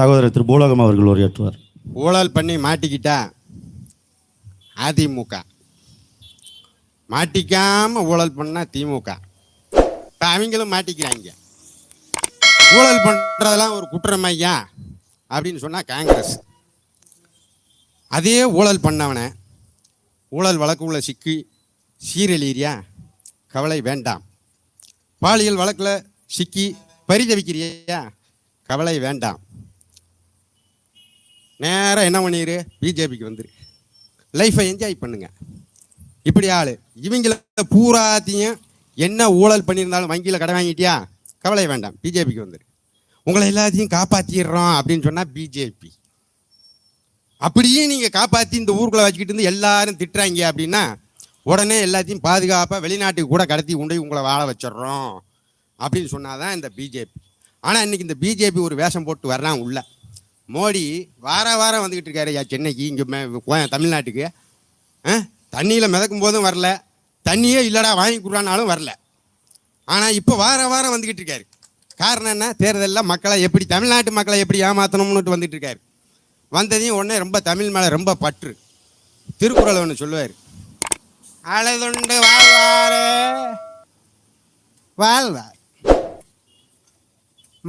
சகோதரர் திரு பூலோகம் அவர்கள் உரையாற்றுவார். ஊழல் பண்ணி மாட்டிக்கிட்டா அதிமுக. மாட்டிக்காம ஊழல் பண்ணா திமுக. இப்போ அவங்களும் மாட்டிக்கிறாங்க. ஊழல் பண்ணுறதெல்லாம் ஒரு குற்றம் ஐயா அப்படின்னு சொன்னால் காங்கிரஸ். அதே ஊழல் பண்ணவனை ஊழல் வழக்குள்ள சிக்கி சீரழியிறியா? கவலை வேண்டாம். பாலியல் வழக்கில் சிக்கி பரிதவிக்கிறியா? கவலை வேண்டாம். நேராக என்ன பண்ணிடு பிஜேபிக்கு வந்துரு. லைஃப்பை என்ஜாய் பண்ணுங்க. இப்படி ஆளு. இவங்கள பூராத்தையும் என்ன ஊழல் பண்ணியிருந்தாலும் வங்கியில் கடை வாங்கிட்டியா? கவலை வேண்டாம். பிஜேபிக்கு வந்துரு. உங்களை எல்லாத்தையும் காப்பாற்றிடுறோம் அப்படின்னு சொன்னால் பிஜேபி அப்படியே நீங்கள் காப்பாற்றி இந்த ஊருக்குள்ளே வச்சுக்கிட்டு இருந்து எல்லாரும் திட்டுறாங்க அப்படின்னா உடனே எல்லாத்தையும் பாதுகாப்பாக வெளிநாட்டுக்கு கூட கடத்தி கொண்டு போய் உங்களை வாழ வச்சிடுறோம் அப்படின்னு சொன்னால் தான் இந்த பிஜேபி ஆனால் இன்னைக்கு இந்த பிஜேபி ஒரு வேஷம் போட்டு வர்றான் உள்ள. மோடி வார வாரம் வந்துக்கிட்டு இருக்காரு. ஐயா சென்னைக்கு இங்கே தமிழ்நாட்டுக்கு. தண்ணியில் மிதக்கும் போதும் வரல. தண்ணியே இல்லைடா வாங்கி கொடுறானாலும் வரல. ஆனால் இப்போ வார வாரம் வந்துக்கிட்டு இருக்காரு. காரணம் என்ன? தேர்தலில் மக்களை எப்படி தமிழ்நாட்டு மக்களை எப்படி ஏமாற்றணும்னுட்டு வந்துட்டு இருக்காரு. வந்ததையும் உடனே ரொம்ப தமிழ் மேலே ரொம்ப பற்று. திருக்குறள் ஒன்று சொல்லுவார். அழதுண்டு வாழ்வாரே. வாழ்வார்.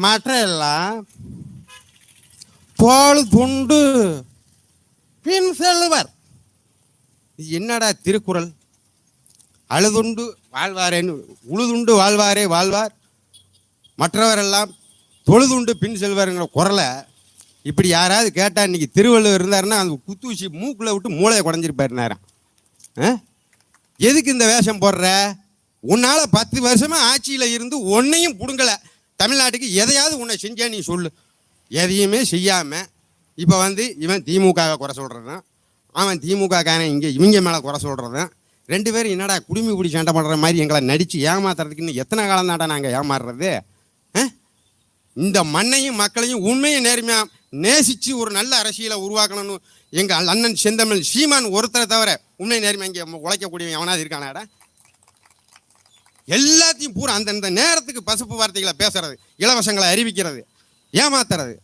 மற்ற எல்லாம் தோல் துண்டு. பின் செல்வர் என்னடா திருக்குறள்? அழுதுண்டு வாழ்வாரேன்னு உழுதுண்டு வாழ்வாரே வாழ்வார். மற்றவரெல்லாம் தொழுதுண்டு பின் செல்வாருங்கிற குரலை இப்படி யாராவது கேட்டால் இன்றைக்கி திருவள்ளுவர் இருந்தாருன்னா அந்த குத்தூசி மூக்கில் விட்டு மூளையை குடஞ்சிருப்பாரு நேரம் ஆ? எதுக்கு இந்த வேஷம் போடுற? உன்னால் பத்து வருஷமாக ஆட்சியில் இருந்து ஒன்றையும் பிடுங்கலை. தமிழ்நாட்டுக்கு எதையாவது உன்னை செஞ்சா நீ சொல்லு. எதையுமே செய்யாமல் இப்போ வந்து இவன் திமுக குறை சொல்கிறதான் அவன் திமுகக்கான இங்கே இவங்க மேலே குறை சொல்கிறதான் ரெண்டு பேரும் என்னடா குடுமி குடி சண்டை பண்ணுற மாதிரி எங்களை நடித்து ஏமாத்துறதுக்கு இன்னும் எத்தனை காலம் தாண்டா நாங்கள் ஏமாறுறது? ஆ? இந்த மண்ணையும் மக்களையும் உண்மையும் நேர்மையாக நேசித்து ஒரு நல்ல அரசியலை உருவாக்கணும்னு எங்கள் அண்ணன் செந்தமிழ் சீமான் ஒருத்தரை தவிர உண்மை நேர்மை இங்கே உழைக்கக்கூடியவன் எவனாவது இருக்கானாடா? எல்லாத்தையும் பூரா அந்தந்த நேரத்துக்கு பசுப்பு வார்த்தைகளை பேசுறது இலவசங்களை அறிவிக்கிறது. ஏமாத்துறது.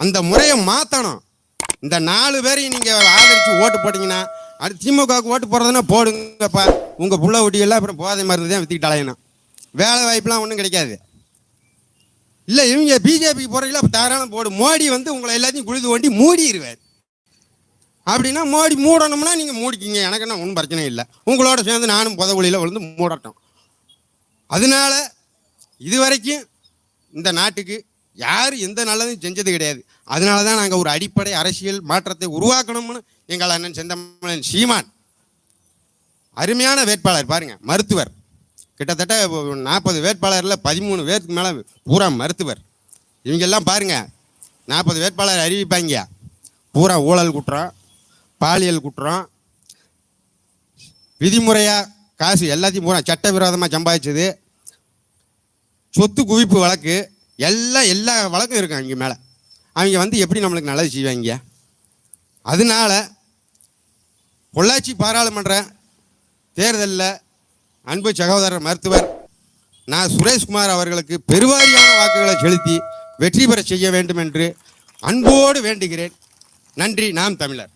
அந்த முறையை மாற்றணும் இந்த நாலு பேரையும் நீங்கள் ஆதரித்து ஓட்டு போட்டிங்கன்னா அடுத்து திமுகவுக்கு ஓட்டு போடுறதுன்னா போடுங்கப்பா. உங்கள் புள்ள ஒட்டியெல்லாம் அப்புறம் போதை மருந்து தான் விற்றுக்கிட்டு அலையணும். வேலை வாய்ப்புலாம் ஒன்றும் கிடைக்காது. இல்லை இவங்க பிஜேபிக்கு போகிறீங்களா அப்போ தாராளம் போடு. மோடி வந்து உங்களை எல்லாத்தையும் குழுது ஓண்டி மூடிடுவார் அப்படின்னா மோடி மூடணும்னா நீங்கள் மூடிக்கிங்க. எனக்கு என்ன ஒன்றும் பிரச்சனை இல்லை. உங்களோட சேர்ந்து நானும் புதவுளியில் விழுந்து மூடட்டும். அதனால இது வரைக்கும் இந்த நாட்டுக்கு யார் எந்த நல்லதும் செஞ்சது கிடையாது. அதனால தான் நாங்கள் ஒரு அடிப்படை அரசியல் மாற்றத்தை உருவாக்கணும்னு எங்கள் அண்ணன் செந்தமலன் சீமான். அருமையான வேட்பாளர் பாருங்கள் மருத்துவர். கிட்டத்தட்ட நாற்பது வேட்பாளரில் பதிமூணு பேருக்கு மேலே பூரா மருத்துவர். இவங்கெல்லாம் பாருங்க நாற்பது வேட்பாளர் அறிவிப்பாங்க. பூரா ஊழல் குற்றம் பாலியல் குற்றம் விதிமுறையாக காசு எல்லாத்தையும் பூரா சட்டவிரோதமாக சம்பாதிச்சது. சொத்து குவிப்பு வழக்கு எல்லாம் எல்லா வழக்கும் இருக்கும் அவங்க மேலே. அவங்க வந்து எப்படி நம்மளுக்கு நல்லது செய்வாங்க? அதனால பொள்ளாச்சி பாராளுமன்ற தேர்தலில் அன்பு சகோதரர் மருத்துவர் நான் சுரேஷ்குமார் அவர்களுக்கு பெருவாரியான வாக்குகளை செலுத்தி வெற்றி பெற செய்ய வேண்டும் என்று அன்போடு வேண்டுகிறேன். நன்றி நாம் தமிழர்.